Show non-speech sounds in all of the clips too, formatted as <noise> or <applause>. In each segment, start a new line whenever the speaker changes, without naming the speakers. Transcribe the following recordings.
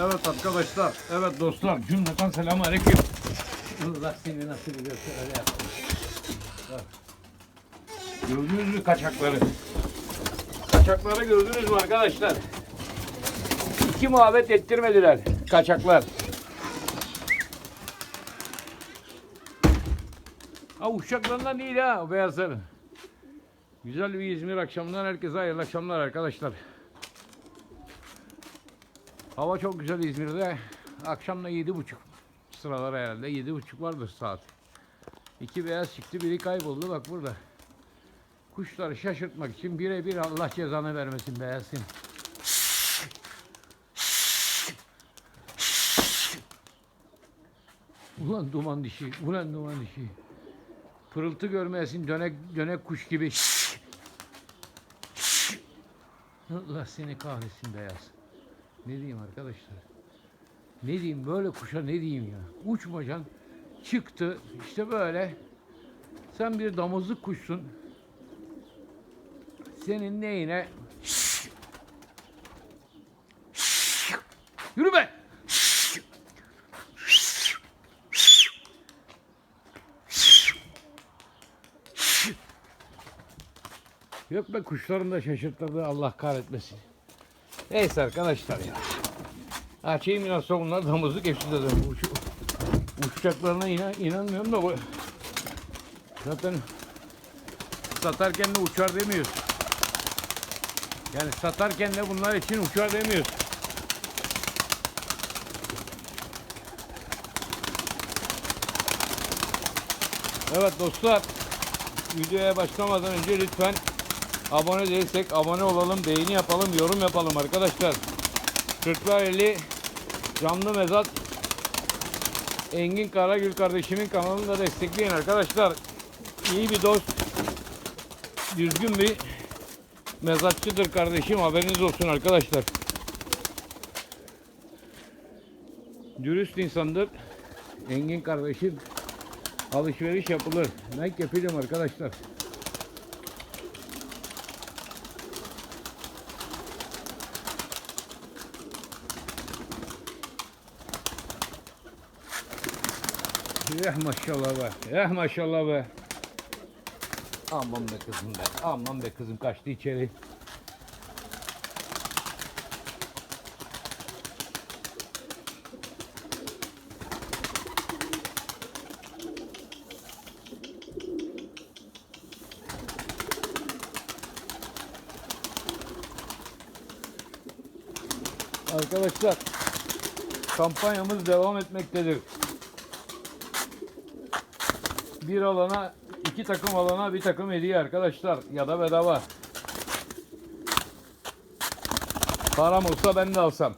Evet arkadaşlar, evet dostlar, cümleten selamun aleyküm. Allah seni nasıl biliyorsa öyle yapsın. Gördünüz mü kaçakları? Kaçakları gördünüz mü arkadaşlar? İki muhabbet ettirmediler kaçaklar. Ha uşaklarından değil ha o beyazların. Güzel bir İzmir akşamından herkese hayırlı akşamlar arkadaşlar. Hava çok güzel İzmir'de. Akşam da yedi buçuk sıralar herhalde. Yedi buçuk vardır saat. İki beyaz çıktı biri kayboldu bak burada. Kuşları şaşırtmak için birebir Allah cezanı vermesin beyazsın. Ulan duman dişi, ulan duman dişi. Pırıltı görmeyesin dönek dönek kuş gibi. Allah seni kahretsin beyaz. Ne diyeyim arkadaşlar? Ne diyeyim böyle kuşa ne diyeyim ya? Uçmacan çıktı işte böyle. Sen bir damızlık kuşsun. Senin neyine? Yürü be! Yok be kuşların da şaşırttırdı Allah kahretmesin. Neyse arkadaşlar ya. Açayım biraz bunlar damızlık hepsi de. Uç, uçacaklarına inan, inanmıyorum da bu. Zaten satarken de uçar demiyoruz. Yani satarken de bunlar için uçar demiyoruz. Evet dostlar. Videoya başlamadan önce lütfen abone değilsek abone olalım, beğeni yapalım, yorum yapalım arkadaşlar. Kırklareli canlı mezat Engin Karagül kardeşimin kanalını da destekleyin arkadaşlar. İyi bir dost, düzgün bir mezatçıdır kardeşim haberiniz olsun arkadaşlar. Dürüst insandır. Engin kardeşim alışveriş yapılır. Like yapacağım arkadaşlar. Eh maşallah be. Eh maşallah be. Aman be kızım be. Aman be kızım kaçtı içeri. Arkadaşlar kampanyamız devam etmektedir. Bir alana, iki takım alana bir takım hediye arkadaşlar ya da bedava. Param olsa ben de alsam.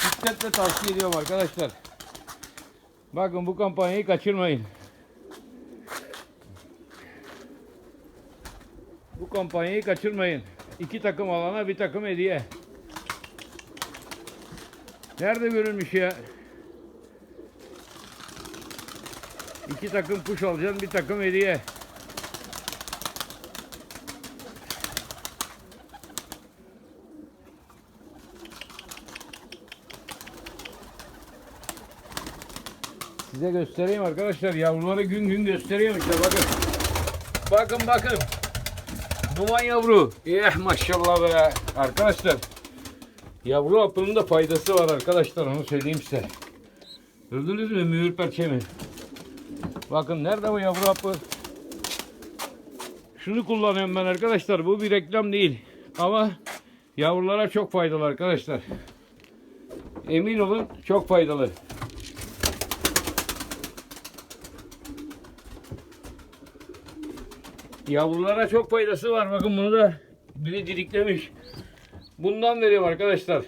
Şiddetle tavsiye ediyorum arkadaşlar. Bakın bu kampanyayı kaçırmayın. Bu kampanyayı kaçırmayın. İki takım alana bir takım hediye. Nerede görülmüş ya? İki takım kuş alacaksın, bir takım hediye. Size göstereyim arkadaşlar. Yavruları gün gün gösteriyorum işte bakın. Bakın bakın. Duman yavru. Eh maşallah be. Arkadaşlar. Yavru apının da faydası var arkadaşlar. Onu söyleyeyim size. Gördünüz mü mühür perçemi? Bakın nerede bu yavru hapı? Şunu kullanıyorum ben arkadaşlar. Bu bir reklam değil. Ama yavrulara çok faydalı arkadaşlar. Emin olun çok faydalı. Yavrulara çok faydası var. Bakın bunu da biri didiklemiş. Bundan veriyorum arkadaşlar.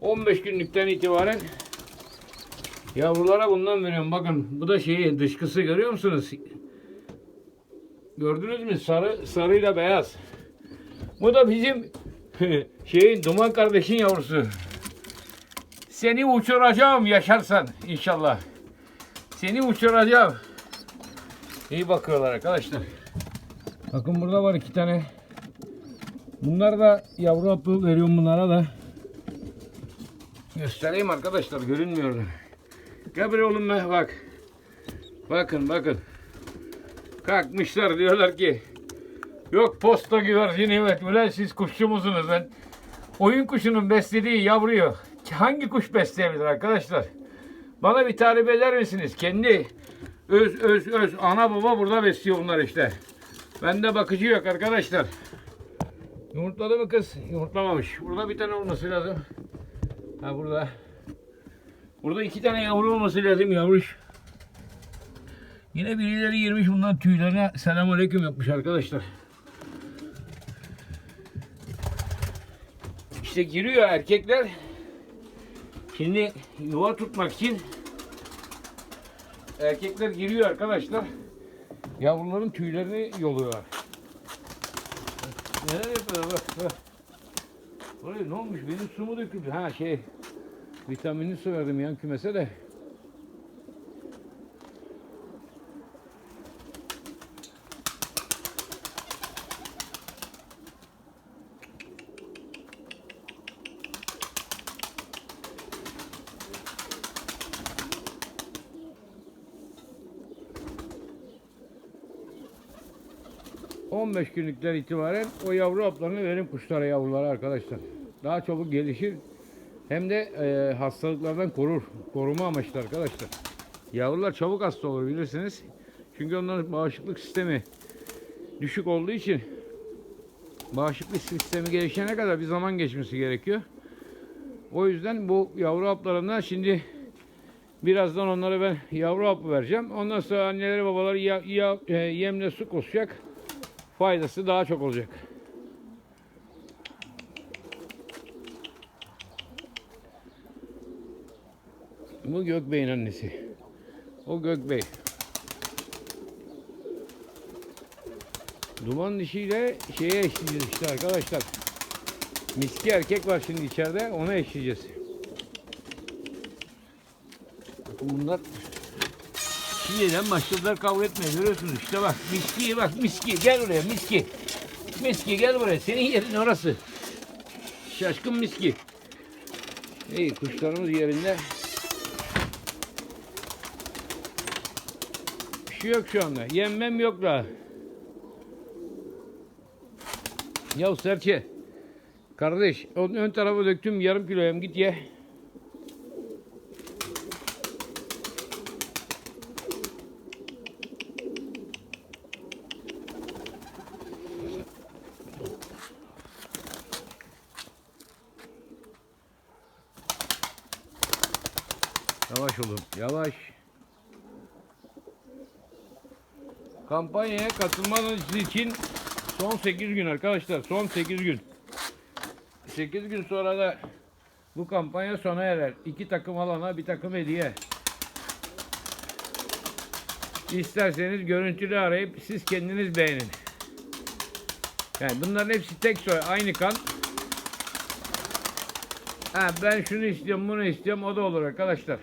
15 günlükten itibaren Yavrulara bundan veriyorum. Bakın bu da şeyi dışkısı görüyor musunuz? Gördünüz mü? Sarı sarıyla beyaz. Bu da bizim <laughs> şeyin duman kardeşin yavrusu. Seni uçuracağım yaşarsan inşallah. Seni uçuracağım. İyi bakıyorlar arkadaşlar. Bakın burada var iki tane. Bunlar da yavru hapı veriyorum bunlara da. Göstereyim arkadaşlar görünmüyorlar. Oğlum be bak. Bakın bakın. Kalkmışlar diyorlar ki yok posta güvercin evet ulan siz kuşçu musunuz ben oyun kuşunun beslediği yavruyu hangi kuş besleyebilir arkadaşlar? Bana bir tarif eder misiniz? Kendi öz öz öz ana baba burada besliyor bunlar işte. Bende bakıcı yok arkadaşlar. Yumurtladı mı kız? Yumurtlamamış. Burada bir tane olması lazım. Ha burada. Burada iki tane yavru olması lazım yavruş. Yine birileri girmiş bundan tüylerine selamünaleyküm yapmış arkadaşlar. İşte giriyor erkekler. Şimdi yuva tutmak için erkekler giriyor arkadaşlar. Yavruların tüylerini yoluyorlar. Neler yapıyorlar bak bak. Oraya ne olmuş benim su mu döküldü? Ha şey vitaminli su verdim yan kümese de. ...15 günlükten itibaren o yavru haplarını verin kuşlara yavrulara arkadaşlar. Daha çabuk gelişir. Hem de e, hastalıklardan korur. Koruma amaçlı arkadaşlar. Yavrular çabuk hasta olur bilirsiniz. Çünkü onların bağışıklık sistemi düşük olduğu için bağışıklık sistemi gelişene kadar bir zaman geçmesi gerekiyor. O yüzden bu yavru haplarından şimdi birazdan onlara ben yavru hapı vereceğim. Ondan sonra anneleri babaları ya, ya- e, yemle su koşacak. Faydası daha çok olacak. Bu Gökbey'in annesi. O Gökbey. Duman dişiyle şeye eşleyeceğiz işte arkadaşlar. Miski erkek var şimdi içeride ona eşleyeceğiz. Bakın bunlar şimdiden başladılar kavga etmeye görüyorsunuz işte bak miski bak miski gel buraya miski. Miski gel buraya senin yerin orası. Şaşkın miski. İyi kuşlarımız yerinde. Şey yok şu anda. Yemmem yok daha. Ya Serçe. Kardeş onun ön tarafa döktüm yarım kilo yem git ye. Yavaş olun, yavaş. Kampanyaya katılmanız için son 8 gün arkadaşlar. Son 8 gün. 8 gün sonra da bu kampanya sona erer. İki takım alana bir takım hediye. İsterseniz görüntülü arayıp siz kendiniz beğenin. Yani bunların hepsi tek soy, aynı kan. Ha, ben şunu istiyorum, bunu istiyorum, o da olur arkadaşlar.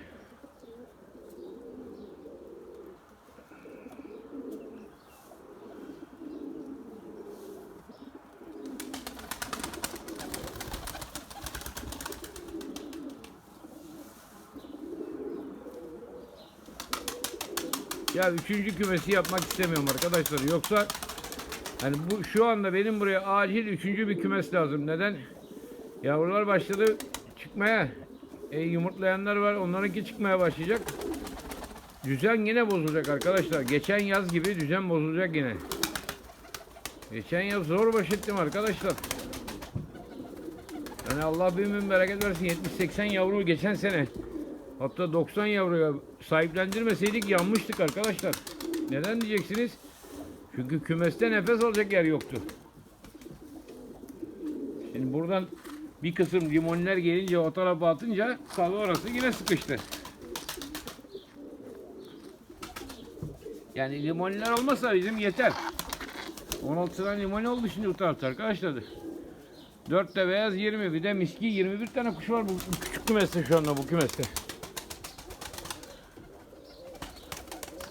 Ya üçüncü kümesi yapmak istemiyorum arkadaşlar. Yoksa hani bu şu anda benim buraya acil üçüncü bir kümes lazım. Neden? Yavrular başladı çıkmaya. E, yumurtlayanlar var. Onlarınki çıkmaya başlayacak. Düzen yine bozulacak arkadaşlar. Geçen yaz gibi düzen bozulacak yine. Geçen yaz zor baş ettim arkadaşlar. Yani Allah bin bin bereket versin. 70-80 yavru geçen sene. Hatta 90 yavruya sahiplendirmeseydik yanmıştık arkadaşlar. Neden diyeceksiniz? Çünkü kümeste nefes alacak yer yoktu. Şimdi buradan bir kısım limonlar gelince o tarafa atınca salı orası yine sıkıştı. Yani limonlar olmasa bizim yeter. 16 tane limon oldu şimdi bu tarafta arkadaşlar. 4 de beyaz 20 bir de miski 21 tane kuş var bu küçük kümeste şu anda bu kümeste.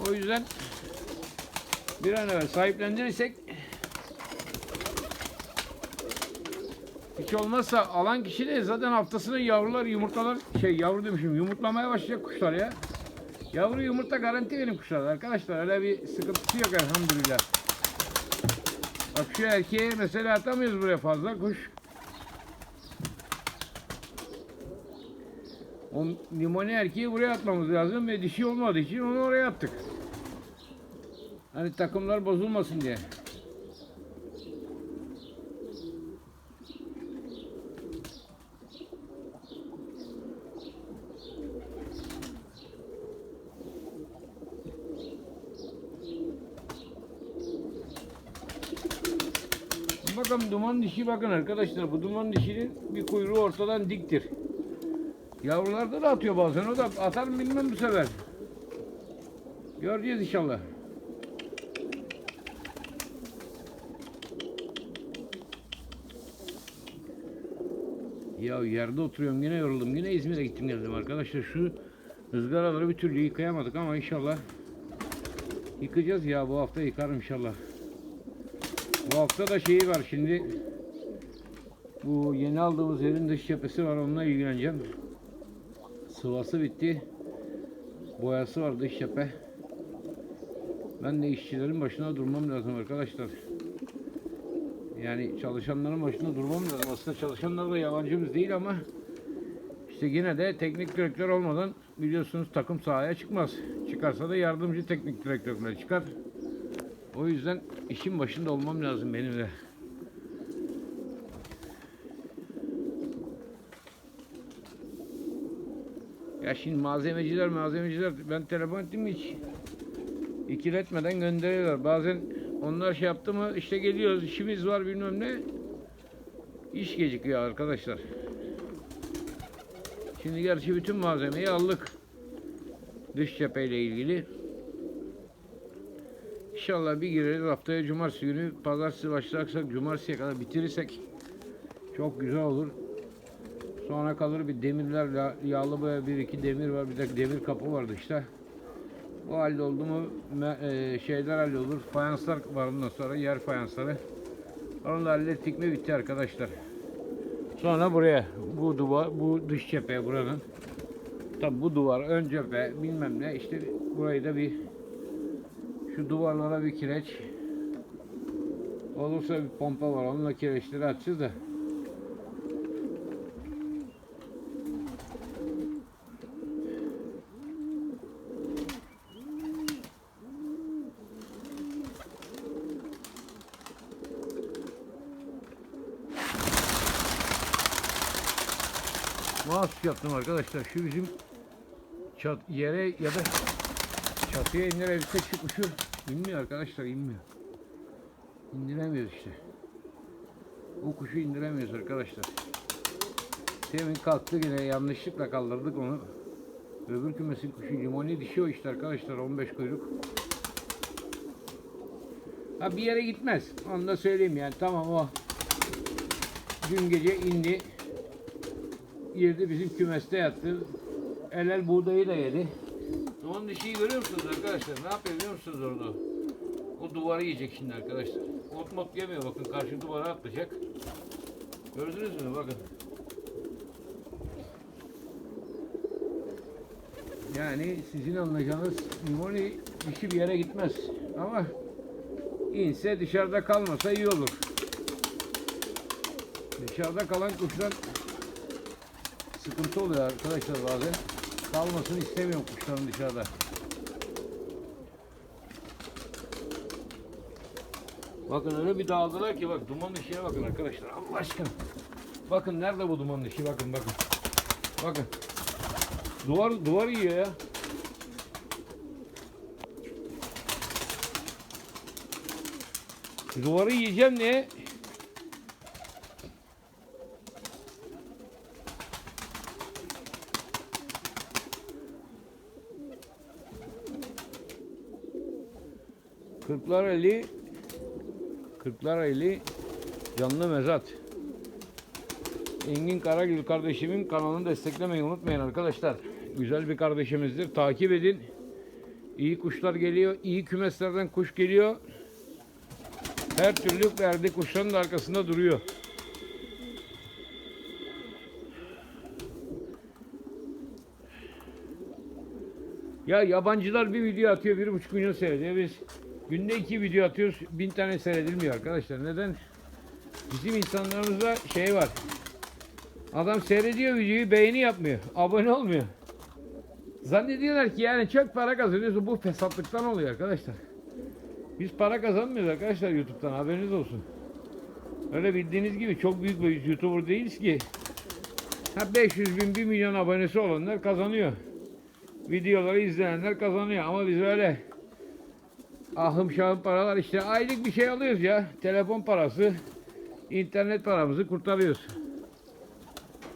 O yüzden bir an evvel sahiplendirirsek Hiç olmazsa alan kişi de zaten haftasında yavrular yumurtalar şey yavru demişim yumurtlamaya başlayacak kuşlar ya. Yavru yumurta garanti benim kuşlar arkadaşlar öyle bir sıkıntısı yok elhamdülillah. Bak şu erkeğe mesela atamıyoruz buraya fazla kuş. O limoni erkeği buraya atmamız lazım ve dişi olmadığı için onu oraya attık. Hani takımlar bozulmasın diye. Bakın duman dişi bakın arkadaşlar bu duman dişinin bir kuyruğu ortadan diktir. Yavrularda da atıyor bazen o da atar mı bilmem bu sefer. Göreceğiz inşallah. Ya yerde oturuyorum yine yoruldum. Yine İzmir'e gittim geldim arkadaşlar. Şu ızgaraları bir türlü yıkayamadık ama inşallah yıkayacağız ya bu hafta yıkarım inşallah. Bu hafta da şeyi var şimdi. Bu yeni aldığımız evin dış cephesi var onunla ilgileneceğim. Sıvası bitti. Boyası var dış cephe. Ben de işçilerin başına durmam lazım arkadaşlar. Yani çalışanların başında durmam lazım. Aslında çalışanlar da yabancımız değil ama işte yine de teknik direktör olmadan biliyorsunuz takım sahaya çıkmaz. Çıkarsa da yardımcı teknik direktörler çıkar. O yüzden işin başında olmam lazım benim de. Ya şimdi malzemeciler malzemeciler ben telefon ettim hiç ikiletmeden gönderiyorlar. Bazen onlar şey yaptı mı işte geliyoruz işimiz var bilmem ne iş gecikiyor arkadaşlar. Şimdi gerçi bütün malzemeyi aldık. Dış cepheyle ilgili. İnşallah bir gireriz haftaya cumartesi günü pazartesi başlarsak cumartesiye kadar bitirirsek çok güzel olur. Sonra kalır bir demirler ya- yağlı boya bir iki demir var bir de demir kapı vardı işte. Bu halde oldu mu e, şeyler hallolur. Fayanslar var ondan sonra yer fayansları. Onu da hallettik mi bitti arkadaşlar. Sonra buraya bu duvar bu dış cephe buranın. Tabi bu duvar ön cephe bilmem ne işte burayı da bir şu duvarlara bir kireç olursa bir pompa var onunla kireçleri açacağız da Yaptım arkadaşlar. Şu bizim çat, yere ya da çatıya indirebilsek şu kuşu inmiyor arkadaşlar inmiyor. İndiremiyoruz işte. Bu kuşu indiremiyoruz arkadaşlar. Demin kalktı yine yanlışlıkla kaldırdık onu. Öbür kümesin kuşu limoni dişi o işte arkadaşlar 15 kuyruk. Ha bir yere gitmez. Onu da söyleyeyim yani tamam o. Dün gece indi girdi bizim kümeste yattı. El el buğdayı da yedi. Onun dişiyi görüyor musunuz arkadaşlar? Ne yapıyor biliyor musunuz orada? O duvarı yiyecek şimdi arkadaşlar. Ot mot yemiyor bakın karşı duvara atlayacak. Gördünüz mü bakın. Yani sizin anlayacağınız limoni dişi bir yere gitmez. Ama inse dışarıda kalmasa iyi olur. Dışarıda kalan kuşlar sıkıntı oluyor arkadaşlar bazen. Kalmasını istemiyorum kuşların dışarıda. Bakın öyle bir dağıldılar ki bak duman ışığa bakın arkadaşlar Allah aşkına. Bakın nerede bu duman ışığı bakın bakın. Bakın. Duvar duvar yiyor ya. Duvarı yiyeceğim diye Kırklareli Kırklareli canlı mezat. Engin Karagül kardeşimin kanalını desteklemeyi unutmayın arkadaşlar. Güzel bir kardeşimizdir. Takip edin. İyi kuşlar geliyor. İyi kümeslerden kuş geliyor. Her türlü verdiği kuşların da arkasında duruyor. Ya yabancılar bir video atıyor, bir buçuk milyon seyrediyor. Biz günde iki video atıyoruz, bin tane seyredilmiyor arkadaşlar. Neden? Bizim insanlarımızda şey var. Adam seyrediyor videoyu, beğeni yapmıyor, abone olmuyor. Zannediyorlar ki yani çok para kazanıyorsun. Bu fesatlıktan oluyor arkadaşlar. Biz para kazanmıyoruz arkadaşlar YouTube'dan haberiniz olsun. Öyle bildiğiniz gibi çok büyük bir YouTuber değiliz ki. Ha 500 bin 1 milyon abonesi olanlar kazanıyor. Videoları izleyenler kazanıyor ama biz öyle ahım şahım paralar işte aylık bir şey alıyoruz ya. Telefon parası, internet paramızı kurtarıyoruz.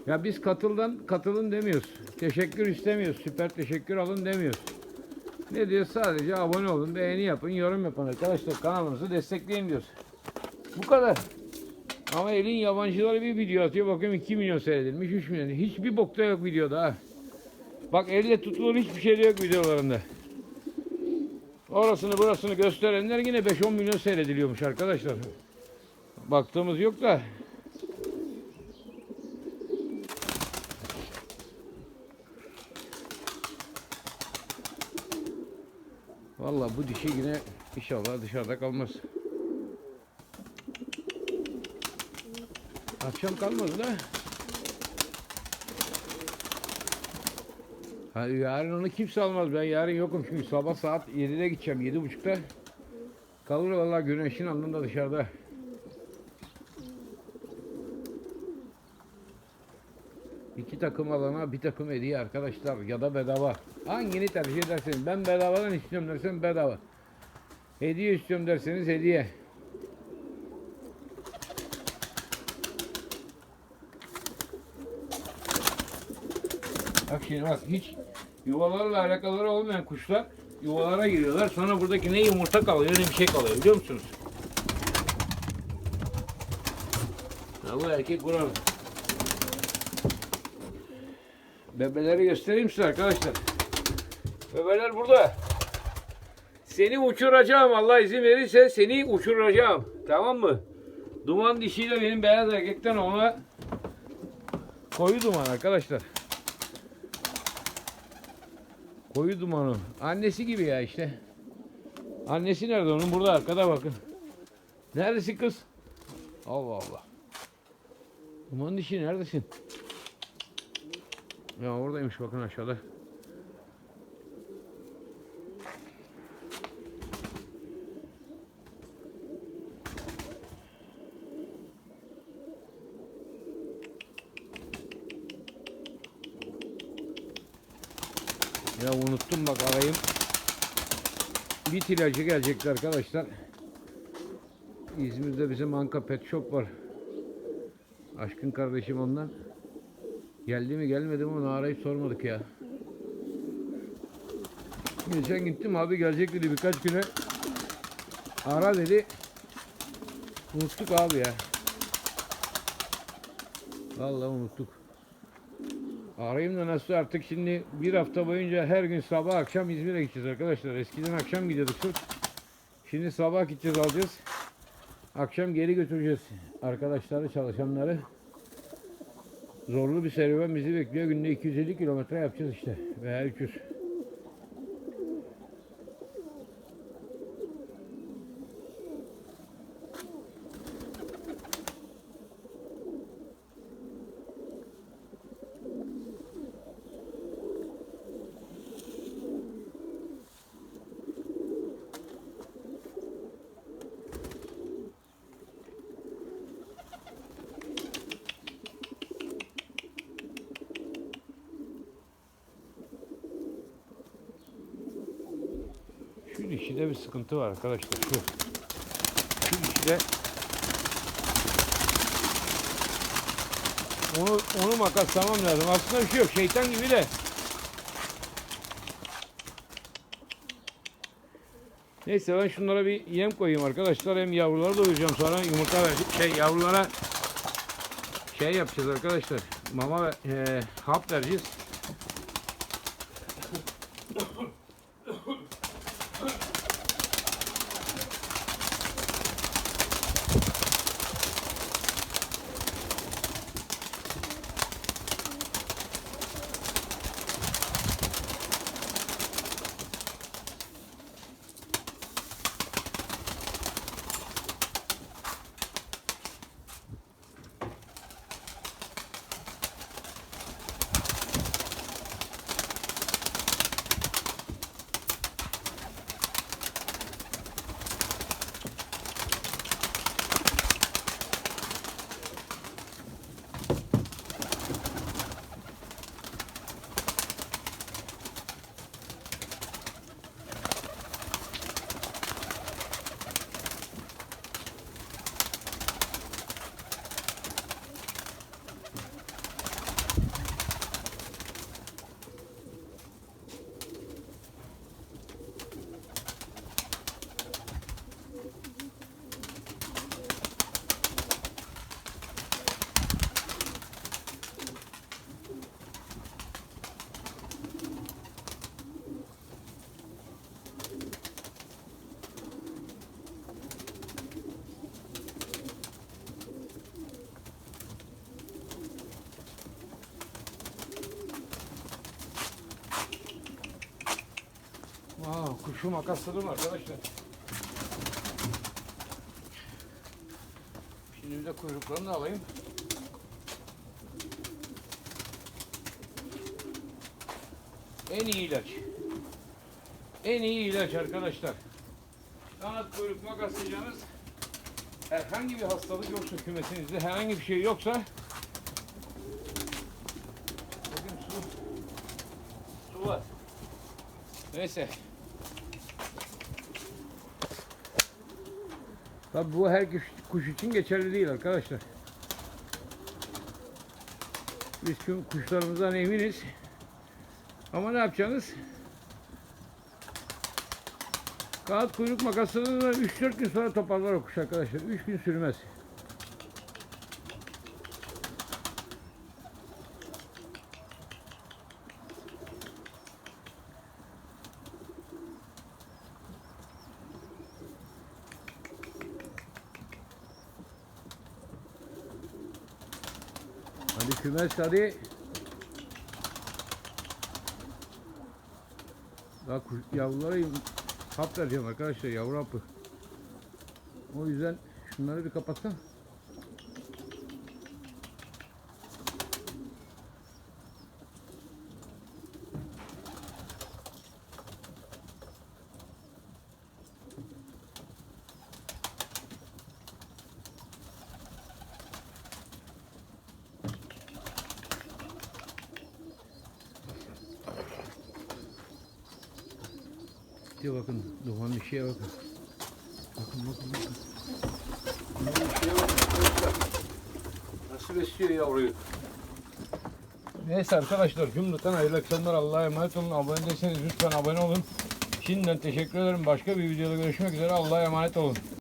Ya biz katıldan katılın demiyoruz. Teşekkür istemiyoruz. Süper teşekkür alın demiyoruz. Ne diyor? Sadece abone olun, beğeni yapın, yorum yapın arkadaşlar. Kanalımızı destekleyin diyoruz. Bu kadar. Ama elin yabancıları bir video atıyor. Bakıyorum 2 milyon seyredilmiş, 3 milyon. Hiçbir bokta yok videoda ha. Bak elle tutulur hiçbir şey yok videolarında. Orasını burasını gösterenler yine 5-10 milyon seyrediliyormuş arkadaşlar. Baktığımız yok da. Vallahi bu dişi yine inşallah dışarıda kalmaz. Akşam kalmadı da. Ha, yarın onu kimse almaz. Ben yarın yokum çünkü sabah saat 7'de gideceğim. 7.30'da. Kalır vallahi güneşin alnında dışarıda. İki takım alana bir takım hediye arkadaşlar ya da bedava. Hangini tercih ederseniz. Ben bedavadan istiyorum dersen bedava. Hediye istiyorum derseniz hediye. Şimdi bak hiç yuvalarla alakaları olmayan kuşlar yuvalara giriyorlar. Sonra buradaki ne yumurta kalıyor ne bir şey kalıyor biliyor musunuz? Ha, bu erkek buralı. Bebeleri göstereyim size arkadaşlar. Bebeler burada. Seni uçuracağım Allah izin verirse seni uçuracağım. Tamam mı? Duman dişiyle benim beyaz erkekten ona koyu duman arkadaşlar. Koyu dumanı. Annesi gibi ya işte. Annesi nerede onun? Burada arkada bakın. Neredesin kız? Allah Allah. Duman dişi neredesin? Ya oradaymış bakın aşağıda. Ya unuttum bak arayayım. Bit ilacı gelecekti arkadaşlar. İzmir'de bizim Anka Pet Shop var. Aşkın kardeşim ondan. Geldi mi gelmedi mi onu arayıp sormadık ya. Geçen gittim abi gelecek dedi birkaç güne. Ara dedi. Unuttuk abi ya. Vallahi unuttuk. Arayayım da nasıl artık şimdi bir hafta boyunca her gün sabah akşam İzmir'e gideceğiz arkadaşlar. Eskiden akşam gidiyorduk sırf. Şimdi sabah gideceğiz alacağız. Akşam geri götüreceğiz arkadaşları çalışanları. Zorlu bir serüven bizi bekliyor. Günde 250 kilometre yapacağız işte. Veya 300. Şu dişide bir sıkıntı var arkadaşlar. Şu. Şu dişide onu, onu makaslamam lazım. Aslında bir şey yok. Şeytan gibi de. Neyse ben şunlara bir yem koyayım arkadaşlar. Hem yavruları doyuracağım sonra yumurta verecek. Şey yavrulara şey yapacağız arkadaşlar. Mama e, hap vereceğiz. Kuşu makasladım arkadaşlar. Şimdi de kuyruklarını alayım. En iyi ilaç. En iyi ilaç arkadaşlar. Kanat kuyruk makaslayacağınız herhangi bir hastalık yoksa kümesinizde herhangi bir şey yoksa bakın su su var. Neyse. Tabi bu her kuş, için geçerli değil arkadaşlar. Biz tüm kuşlarımızdan eminiz. Ama ne yapacaksınız? Kağıt kuyruk makasını da 3-4 gün sonra toparlar o kuş arkadaşlar. 3 gün sürmez. Hadi. Daha kuş, yavrulara hap vereceğim arkadaşlar yavru hapı. O yüzden şunları bir kapatsam. İşte bakın Duhan bir şeye bakın. Bakın bakın bakın. Duhan bir şeye bakın arkadaşlar. Nasıl besliyor yavruyu? Neyse arkadaşlar cümleten hayırlı akşamlar. Allah'a emanet olun. Abone değilseniz lütfen abone olun. Şimdiden teşekkür ederim. Başka bir videoda görüşmek üzere. Allah'a emanet olun.